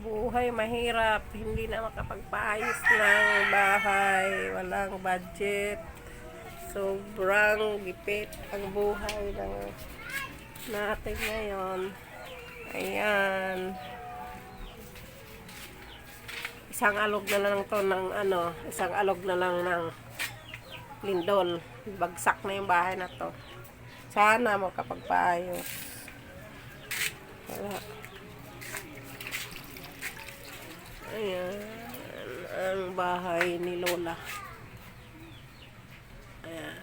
Buhay mahirap, hindi na makapagpaayos ng bahay, walang budget. Sobrang gipit ang buhay ng natin ngayon. Ayan. Isang alog na lang to ng ano, isang alog na lang ng lindol. Bagsak na yung bahay na to. Sana makapagpaayos. Wala. Ayan. Ang bahay ni Lola. Ayan.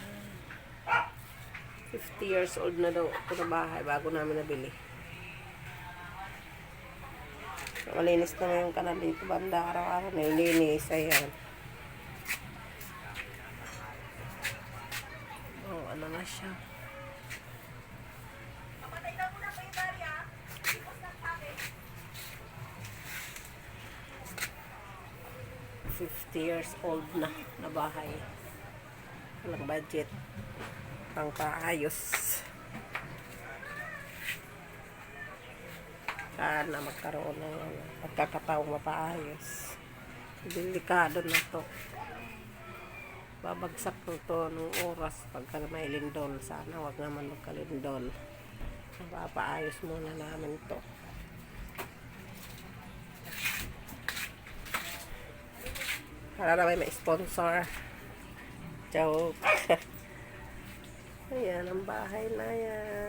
50 years old na daw ito na bahay bago namin nabili. Malinis na yung kanal dito banda araw-araw nililinis. Ayan. Oh, ano na siya. Fifty years old na na bahay. Walang budget. Pang paayos. Sana magkaroon ng pagkakataong mapaayos. Delikado na to. Babagsak na to ng oras pagka may lindol. Sana wag naman magkalindol. Mapapaayos muna namin to. Para na may sponsor. Joke. Ayan, ang bahay na yan.